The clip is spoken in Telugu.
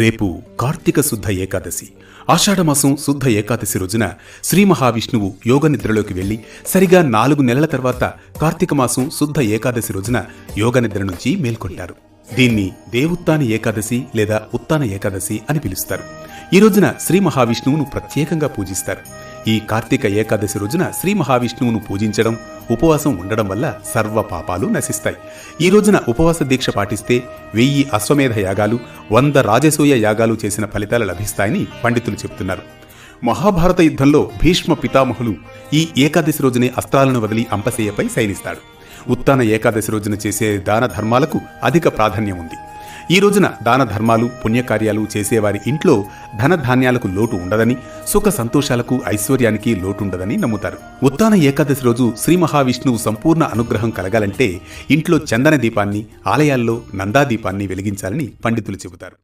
రేపు కార్తీక శుద్ధ ఏకాదశి. ఆషాఢమాసం శుద్ధ ఏకాదశి రోజున శ్రీ మహావిష్ణువు యోగ నిద్రలోకి వెళ్ళి సరిగా నాలుగు నెలల తర్వాత కార్తీక మాసం శుద్ధ ఏకాదశి రోజున యోగ నిద్ర నుంచి మేల్కొంటారు. దీన్ని దేవుత్తాన ఏకాదశి లేదా ఉత్తాన ఏకాదశి అని పిలుస్తారు. ఈ రోజున శ్రీ మహావిష్ణువును ప్రత్యేకంగా పూజిస్తారు. ఈ కార్తీక ఏకాదశి రోజున శ్రీ మహావిష్ణువును పూజించడం ఉపవాసం ఉండడం వల్ల సర్వ పాపాలు నశిస్తాయి. ఈ రోజున ఉపవాస దీక్ష పాటిస్తే వెయ్యి అశ్వమేధ యాగాలు వంద రాజసూయ యాగాలు చేసిన ఫలితాలు లభిస్తాయని పండితులు చెబుతున్నారు. మహాభారత యుద్ధంలో భీష్మ పితామహులు ఈ ఏకాదశి రోజునే అస్త్రాలను వదిలి అంపశయ్యపై శయనిస్తాడు. ఉత్తాన ఏకాదశి రోజున చేసే దాన ధర్మాలకు అధిక ప్రాధాన్యం ఉంది. ఈ రోజున దాన ధర్మాలు పుణ్యకార్యాలు చేసేవారి ఇంట్లో ధనధాన్యాలకు లోటు ఉండదని సుఖ సంతోషాలకు ఐశ్వర్యానికి లోటుండదని నమ్ముతారు. ఉత్తాన ఏకాదశి రోజు శ్రీ మహావిష్ణువు సంపూర్ణ అనుగ్రహం కలగాలంటే ఇంట్లో చందన దీపాన్ని ఆలయాల్లో నందాదీపాన్ని వెలిగించాలని పండితులు చెబుతారు.